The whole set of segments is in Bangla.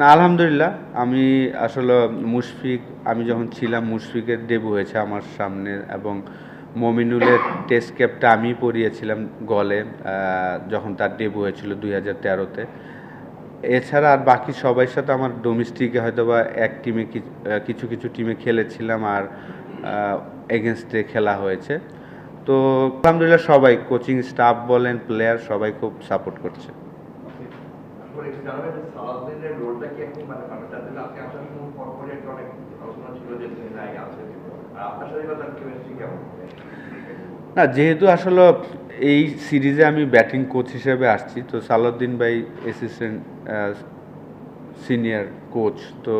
না, আলহামদুলিল্লাহ, আমি আসলে মুশফিক, আমি যখন ছিলাম, মুশফিকের ডেবু হয়েছে আমার সামনে এবং মমিনুলের টেস্ট ক্যাপটা আমি পরিয়েছিলাম গলে যখন তার ডেবু হয়েছিল দুই হাজার তেরোতে। এছাড়া আর বাকি সবার সাথে আমার ডোমেস্টিকে হয়তো বা এক টিমে কিছু কিছু টিমে খেলেছিলাম আর এগেনস্টে খেলা হয়েছে। তো আলহামদুলিল্লাহ সবাই কোচিং স্টাফ বলেন প্লেয়ার সবাই খুব সাপোর্ট করছে। জানাবেন যে সালাউদ্দিনের রোলটা কি এখন মানে অনেক আলোচনা ছিল যে আছে আর আপনার সাথে কেমিস্ট্রি কেমন? না, যেহেতু আসলে এই সিরিজে আমি ব্যাটিং কোচ হিসেবে আসছি, তো সালাউদ্দিন ভাই অ্যাসিস্ট্যান্ট সিনিয়র কোচ তো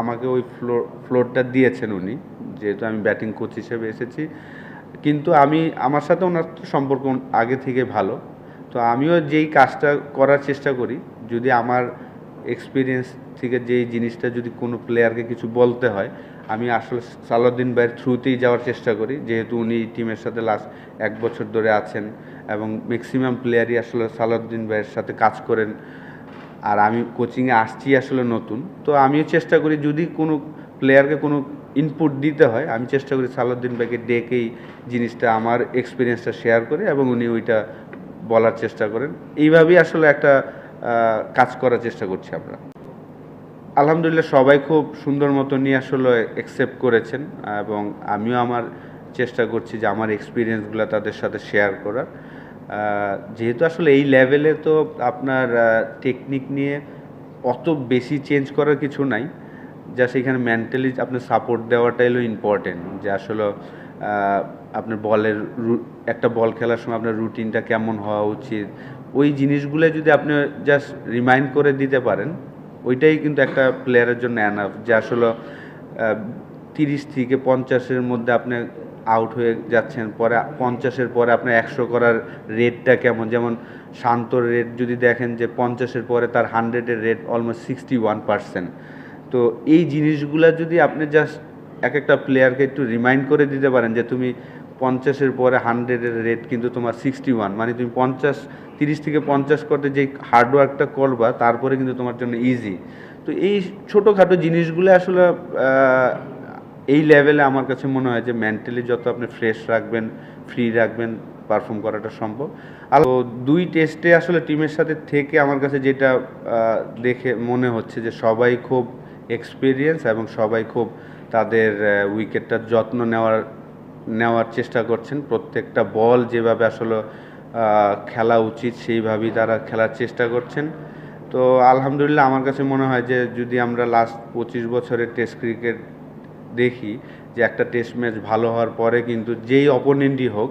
আমাকে ওই ফ্লোর ফ্লোরটা দিয়েছেন উনি, যেহেতু আমি ব্যাটিং কোচ হিসেবে এসেছি। কিন্তু আমি, আমার সাথে ওনার সম্পর্ক আগে থেকে ভালো, তো আমিও যেই কাজটা করার চেষ্টা করি যদি আমার এক্সপিরিয়েন্স থেকে যেই জিনিসটা যদি কোনো প্লেয়ারকে কিছু বলতে হয়, আমি আসলে সালাউদ্দিন ভাইয়ের থ্রুতেই যাওয়ার চেষ্টা করি। যেহেতু উনি টিমের সাথে লাস্ট এক বছর ধরে আছেন এবং ম্যাক্সিমাম প্লেয়ারই আসলে সালাউদ্দিন ভাইয়ের সাথে কাজ করেন। আর আমি কোচিংয়ে আসছি আসলে নতুন। তো আমিও চেষ্টা করি যদি কোনো প্লেয়ারকে কোনো ইনপুট দিতে হয়, আমি চেষ্টা করি সালাউদ্দিন ভাইকে ডেকেই জিনিসটা, আমার এক্সপিরিয়েন্সটা শেয়ার করে এবং উনি ওইটা বলার চেষ্টা করেন। এইভাবেই আসলে একটা কাজ করার চেষ্টা করছি আমরা। আলহামদুলিল্লাহ সবাই খুব সুন্দর মতো নিয়ে আসলে অ্যাকসেপ্ট করেছেন, এবং আমিও আমার চেষ্টা করছি যে আমার এক্সপিরিয়েন্সগুলো তাদের সাথে শেয়ার করার। যেহেতু আসলে এই লেভেলে তো আপনার টেকনিক নিয়ে অত বেশি চেঞ্জ করার কিছু নাই যা সেখানে মেন্টালি আপনার সাপোর্ট দেওয়াটাই হলো ইম্পর্টেন্ট যে আসলে আপনার বলের একটা বল খেলার সময় আপনার রুটিনটা কেমন হওয়া উচিত ওই জিনিসগুলো যদি আপনি জাস্ট রিমাইন্ড করে দিতে পারেন, ওইটাই কিন্তু একটা প্লেয়ারের জন্য অ্যানাফ যে আসলে তিরিশ থেকে পঞ্চাশের মধ্যে আপনি আউট হয়ে যাচ্ছেন, পরে পঞ্চাশের পরে আপনার একশো করার রেটটা কেমন? যেমন শান্তর রেট যদি দেখেন যে পঞ্চাশের পরে তার হান্ড্রেডের rate almost sixty one percent তো এই জিনিসগুলো যদি আপনি জাস্ট এক একটা প্লেয়ারকে একটু রিমাইন্ড করে দিতে পারেন যে তুমি পঞ্চাশের পরে হান্ড্রেডের রেট কিন্তু তোমার সিক্সটি ওয়ান মানে তুমি পঞ্চাশ, তিরিশ থেকে পঞ্চাশ করতে যে হার্ডওয়ার্কটা করবা, তারপরে কিন্তু তোমার জন্য ইজি তো এই ছোটোখাটো জিনিসগুলো আসলে এই লেভেলে আমার কাছে মনে হয় যে মেন্টালি যত আপনি ফ্রেশ রাখবেন ফ্রি রাখবেন পারফর্ম করাটা সম্ভব। আর দুই টেস্টে আসলে টিমের সাথে থেকে আমার কাছে যেটা দেখে মনে হচ্ছে যে সবাই খুব এক্সপিরিয়েন্স এবং সবাই খুব তাদের উইকেটটার যত্ন নেওয়ার নেওয়ার চেষ্টা করছেন। প্রত্যেকটা বল যেভাবে আসলে খেলা উচিত, সেইভাবেই তারা খেলার চেষ্টা করছেন। তো আলহামদুলিল্লাহ আমার কাছে মনে হয় যে, যদি আমরা লাস্ট পঁচিশ বছরের টেস্ট ক্রিকেট দেখি, যে একটা টেস্ট ম্যাচ ভালো হওয়ার পরে কিন্তু যেই অপোনেন্টই হোক,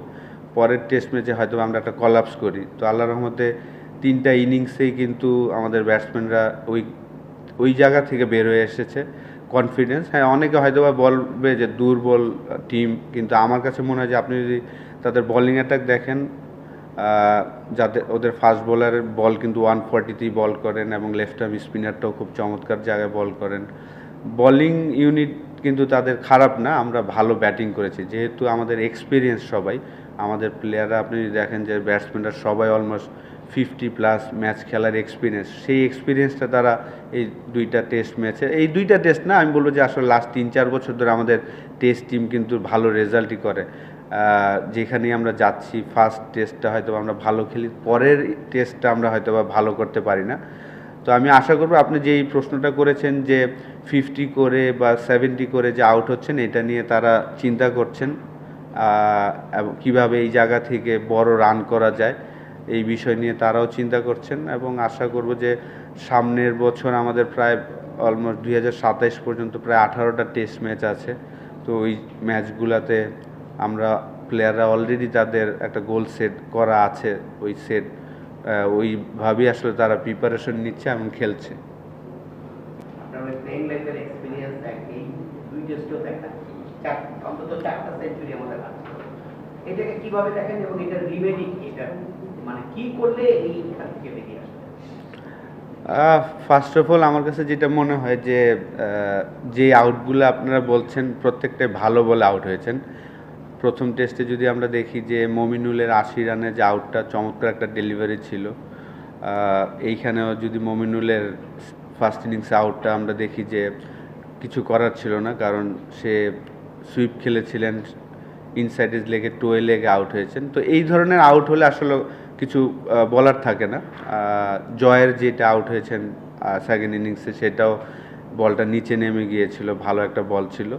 পরের টেস্ট ম্যাচে হয়তো আমরা একটা কলাপস করি। তো আল্লাহ রহমতে তিনটা ইনিংসেই কিন্তু আমাদের ব্যাটসম্যানরা ওই ওই জায়গা থেকে বের হয়ে এসেছে। কনফিডেন্স হ্যাঁ অনেকে হয়তো বা বলবে যে দুর্বল টিম কিন্তু আমার কাছে মনে হয় যে আপনি যদি তাদের বোলিং অ্যাটাক দেখেন যাদের ওদের ফাস্ট বোলারের বল কিন্তু ওয়ান ফর্টিতেই বল করেন এবং লেফট আর্ম স্পিনারটাও খুব চমৎকার জায়গায় বল করেন। বোলিং ইউনিট কিন্তু তাদের খারাপ না, আমরা ভালো ব্যাটিং করেছি। যেহেতু আমাদের এক্সপিরিয়েন্স সবাই আমাদের প্লেয়াররা আপনি দেখেন যে ব্যাটসম্যানরা সবাই অলমোস্ট ফিফটি প্লাস ম্যাচ খেলার এক্সপিরিয়েন্স সেই এক্সপিরিয়েন্সটা তারা এই দুইটা টেস্ট ম্যাচে এই দুইটা টেস্ট না আমি বলব যে আসলে লাস্ট তিন চার বছর ধরে আমাদের টেস্ট টিম কিন্তু ভালো রেজাল্টই করে। আহ, যেখানেই আমরা যাচ্ছি ফার্স্ট টেস্টটা হয়তো আমরা ভালো খেলি পরের টেস্টটা আমরা হয়তো বা ভালো করতে পারি না। তো আমি আশা করব আপনি যে এই প্রশ্নটা করেছেন যে ফিফটি করে বা সেভেন্টি করে যে আউট হচ্ছেন এটা নিয়ে তারা চিন্তা করছেন। কীভাবে এই জায়গা থেকে বড় রান করা যায়, এই বিষয় নিয়ে তারাও চিন্তা করছেন এবং আশা করব যে সামনের বছর আমাদের প্রায় অলমোস্ট দুই পর্যন্ত প্রায় আঠারোটা টেস্ট ম্যাচ আছে। তো ওই ম্যাচগুলোতে আমরা প্লেয়াররা অলরেডি তাদের একটা গোল সেট করা আছে, ওই সেট ওইভাবেই আসলে তারা প্রিপারেশন নিচ্ছে এবং খেলছে। অন্তত চারটা সেঞ্চুরি আমাদের আছে এটাকে কীভাবে দেখেন এবং এটার রিমেডি এটা মানে কি করলে এই এখান থেকে বেরিয়ে আসবে? ফার্স্ট অফ অল আমার কাছে যেটা মনে হয় যে যে আউটগুলো আপনারা বলছেন, প্রত্যেকটাই ভালো বলে আউট হয়েছেন। প্রথম টেস্টে যদি আমরা দেখি যে, মমিনুলের আশি রানে যে আউটটা চমৎকার একটা ডেলিভারি ছিল। এইখানেও যদি মমিনুলের ফার্স্ট ইনিংসে আউটটা আমরা দেখি যে, কিছু করার ছিল না, কারণ সে সুইপ খেলেছিলেন ইনসাইড ইজ লেগে টোয়ে লেগে আউট হয়েছেন। তো এই ধরনের আউট হলে আসলে কিছু বলার থাকে না। জয়ের যেটা আউট হয়েছেন সেকেন্ড ইনিংসে সেটাও বলটা নিচে নেমে গিয়েছিল, ভালো একটা বল ছিল।